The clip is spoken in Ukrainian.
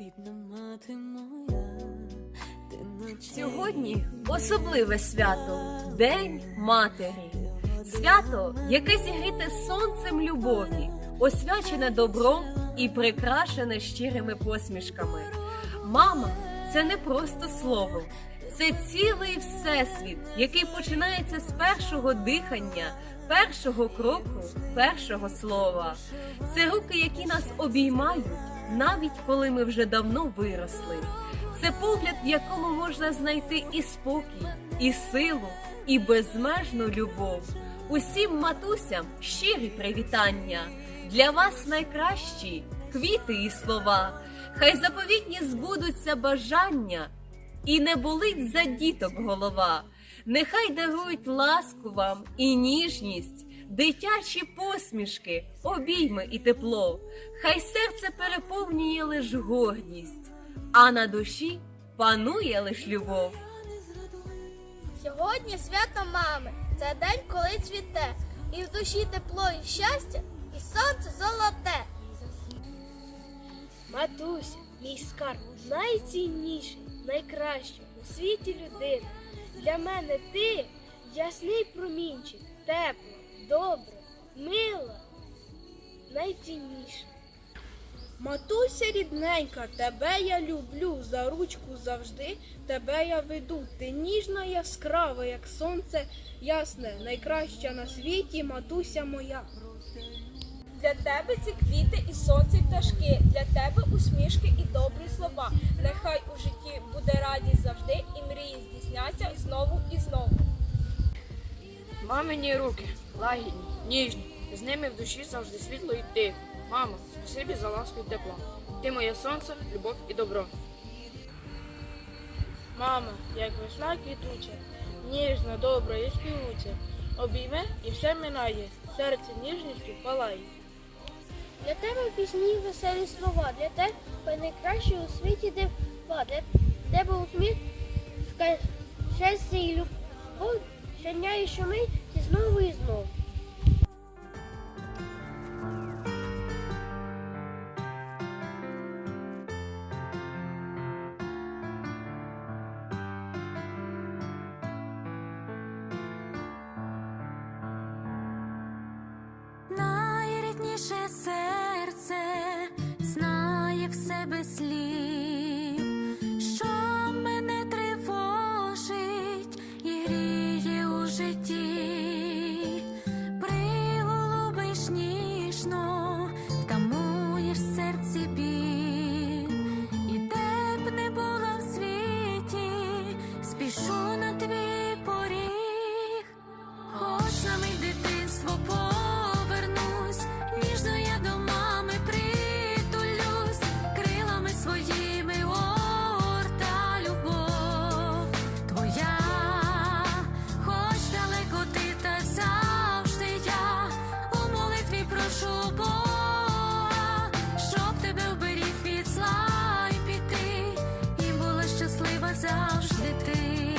Рідна мати моя, ти наче Сьогодні особливе свято День Матері. Свято, яке зігріте сонцем любові, освячене добром і прикрашене щирими посмішками. Мама це не просто слово, це цілий всесвіт, який починається з першого дихання, першого кроку, першого слова. Це руки, які нас обіймають, навіть коли ми вже давно виросли. Це погляд, в якому можна знайти і спокій, і силу, і безмежну любов. Усім матусям щирі привітання. Для вас найкращі квіти і слова. Хай заповітні збудуться бажання, і не болить за діток голова. Нехай дарують ласку вам і ніжність, дитячі посмішки, обійми і тепло. Хай серце переповнює лиш гордість, а на душі панує лиш любов. Сьогодні свято мами. Це день, коли цвіте, і в душі тепло і щастя, і сонце золоте. Матуся, мій скарб найцінніший, найкращий у світі людина. Для мене ти ясний промінчик, тепло, добре, мила, найцінніше. Матуся рідненька, тебе я люблю, за ручку завжди тебе я веду. Ти ніжна, яскрава, як сонце ясне, найкраща на світі, матуся моя. Для тебе ці квіти і сонце, і пташки, для тебе усмішки і добрі слова. Нехай у житті Мамині руки лагідні, ніжні, з ними в душі завжди світло і тихо. Мамо, спасибі за ласку і тепло. Ти моє сонце, любов і добро. Мама, як весна квітуча, ніжна, добра і співуча, обійме і все минає, серце ніжністю палає. Для тебе пісні веселі слова, для тебе найкраще у світі дива, для тебе усмішка, щастя і любов, щодня і щомить, і знову і знову. найрідніше серце знає в себе слів, щаслива завжди ти.